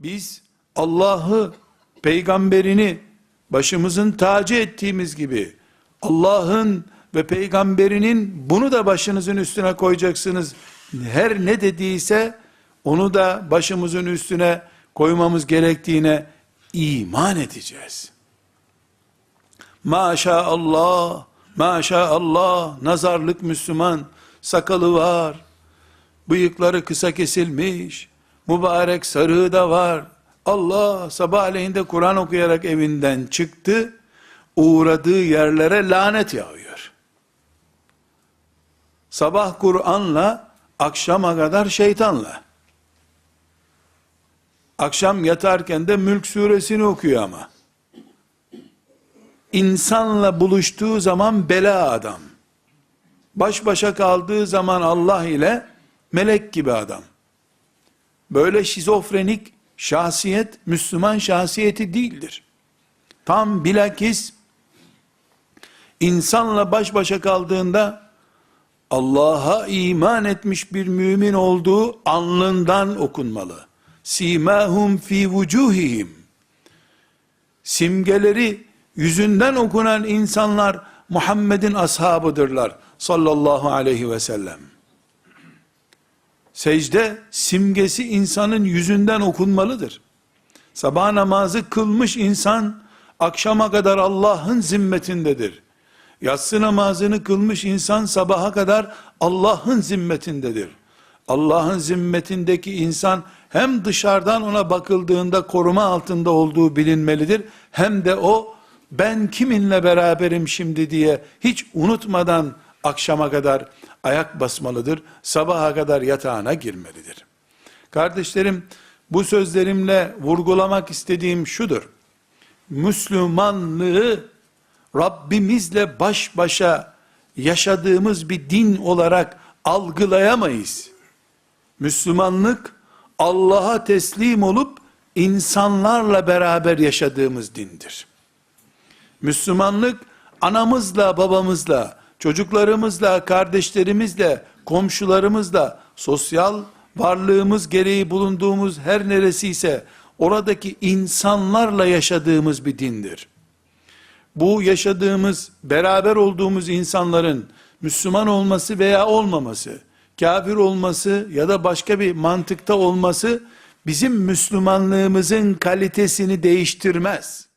Biz Allah'ı, peygamberini başımızın tacı ettiğimiz gibi Allah'ın ve peygamberinin bunu da başınızın üstüne koyacaksınız. Her ne dediyse onu da başımızın üstüne koymamız gerektiğine iman edeceğiz. Maşallah, maşallah, nazarlık Müslüman, sakalı var, bıyıkları kısa kesilmiş, mübarek sarığı da var. Allah sabahleyin Kur'an okuyarak evinden çıktı, uğradığı yerlere lanet yağıyor. Sabah Kur'an'la, akşama kadar şeytanla. Akşam yatarken de Mülk suresini okuyor ama. İnsanla buluştuğu zaman bela adam. Baş başa kaldığı zaman Allah ile melek gibi adam. Böyle şizofrenik şahsiyet Müslüman şahsiyeti değildir. Tam bilakis insanla baş başa kaldığında Allah'a iman etmiş bir mümin olduğu alnından okunmalı. Simahum fi vucuhihim. Simgeleri yüzünden okunan insanlar Muhammed'in ashabıdırlar sallallahu aleyhi ve sellem. Secde simgesi insanın yüzünden okunmalıdır. Sabah namazı kılmış insan akşama kadar Allah'ın zimmetindedir. Yatsı namazını kılmış insan sabaha kadar Allah'ın zimmetindedir. Allah'ın zimmetindeki insan hem dışarıdan ona bakıldığında koruma altında olduğu bilinmelidir. Hem de o ben kiminle beraberim şimdi diye hiç unutmadan akşama kadar ayak basmalıdır. Sabaha kadar yatağına girmelidir. Kardeşlerim bu sözlerimle vurgulamak istediğim şudur. Müslümanlığı Rabbimizle baş başa yaşadığımız bir din olarak algılayamayız. Müslümanlık Allah'a teslim olup insanlarla beraber yaşadığımız dindir. Müslümanlık anamızla, babamızla, çocuklarımızla, kardeşlerimizle, komşularımızla, sosyal varlığımız gereği bulunduğumuz her neresiyse oradaki insanlarla yaşadığımız bir dindir. Bu yaşadığımız, beraber olduğumuz insanların Müslüman olması veya olmaması, kafir olması ya da başka bir mantıkta olması bizim Müslümanlığımızın kalitesini değiştirmez.